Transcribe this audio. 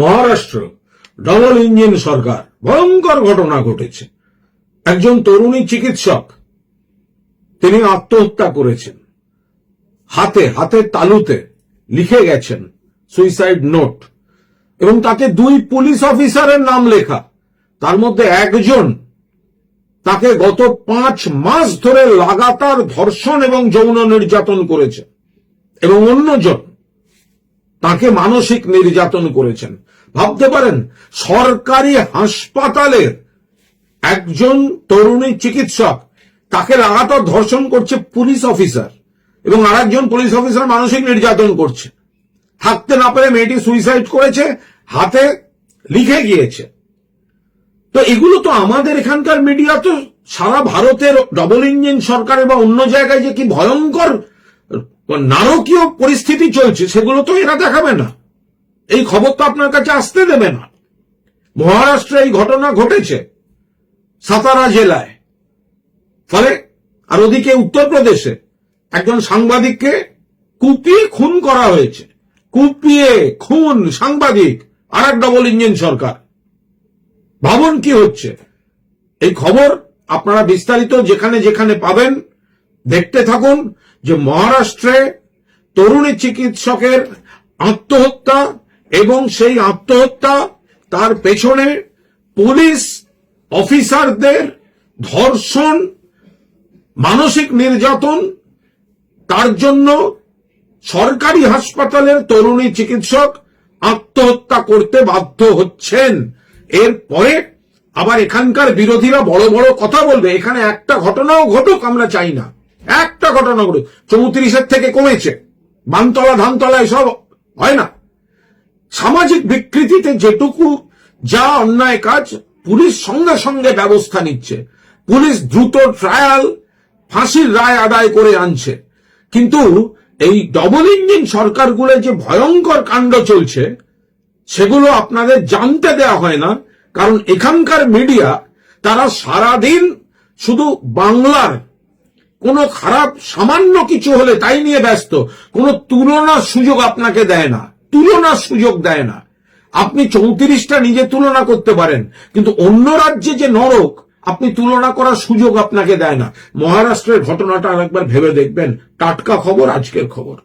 Maharashtra, double engine সরকার, ভয়ঙ্কর ঘটনা ঘটেছে। একজন তরুণী চিকিৎসক, তিনি আত্মহত্যা করেছেন। হাতে হাতের তালুতে লিখে গেছেন সুইসাইড নোট এবং তাতে দুই পুলিশ অফিসারের নাম লেখা। তার মধ্যে একজন তাকে গত পাঁচ মাস ধরে লাগাতার ধর্ষণ এবং যৌন নির্যাতন করেছে। এবং অন্যজন তাকে মানসিক নির্যাতন করেছেন। ভাবতে পারেন, সরকারি হাসপাতালের একজন তরুণী চিকিৎসক, তাকে লাগাতার ধর্ষণ করছে পুলিশ অফিসার এবং আরেকজন পুলিশ অফিসার মানসিক নির্যাতন করছে। থাকতে না পেরে মেয়েটি সুইসাইড করেছে, হাতে লিখে গিয়েছে। তো এগুলো তো আমাদের এখানকার মিডিয়া তো সারা ভারতের ডবল ইঞ্জিন সরকারে বা অন্য জায়গায় যে কি ভয়ঙ্কর নারকীয় পরিস্থিতি চলছে, সেগুলো তো এরা দেখাবে না। এই খবর তো আপনার কাছে আসতে দেবে না। মহারাষ্ট্রে এই ঘটনা ঘটেছে, সাতারা জেলায়। ফলে আর ওদিকে উত্তরপ্রদেশে একজন সাংবাদিককে কুপিয়ে খুন করা হয়েছে। কুপিয়ে খুন সাংবাদিক আর এক ডবল ইঞ্জিন সরকার। ভাবুন কি হচ্ছে? এই খবর আপনারা বিস্তারিত যেখানে যেখানে পাবেন দেখতে থাকুন যে মহারাষ্ট্রে তরুণী চিকিৎসকের আত্মহত্যা এবং সেই আত্মহত্যা তার পেছনে পুলিশ অফিসারদের ধর্ষণ, মানসিক নির্যাতন, তার জন্য সরকারি হাসপাতালের তরুণী চিকিৎসক আত্মহত্যা করতে বাধ্য হচ্ছেন। এরপরে আবার এখানকার বিরোধীরা বড় বড় কথা বলবে। এখানে একটা ঘটনাও ঘটুক, আমরা চাই না। একটা ঘটনা ঘটুক চৌত্রিশের থেকে কমেছে। বানতলা ধানতলা এসব হয় না। সামাজিক বিকৃতিতে যেটুকু যা অন্যায় কাজ, পুলিশ সঙ্গে সঙ্গে ব্যবস্থা নিচ্ছে। পুলিশ দ্রুত ট্রায়াল, ফাঁসির রায় আদায় করে আনছে। কিন্তু এই ডবল ইঞ্জিন সরকারগুলো যে ভয়ঙ্কর কাণ্ড চলছে, সেগুলো আপনাদের জানতে দেওয়া হয় না, কারণ এখানকার মিডিয়া তারা সারাদিন শুধু বাংলার কোনো খারাপ সামান্য কিছু হলে তাই নিয়ে ব্যস্ত। কোনো তুলনার সুযোগ আপনাকে দেয় না। তুলনার সুযোগ দেয় না। আপনি চৌত্রিশটা নিজে তুলনা করতে পারেন, কিন্তু অন্য রাজ্যে যে নরক, আপনি তুলনা করার সুযোগ আপনাকে দেয় না। মহারাষ্ট্রের ঘটনাটা আরেকবার ভেবে দেখবেন। টাটকা খবর, আজকের খবর।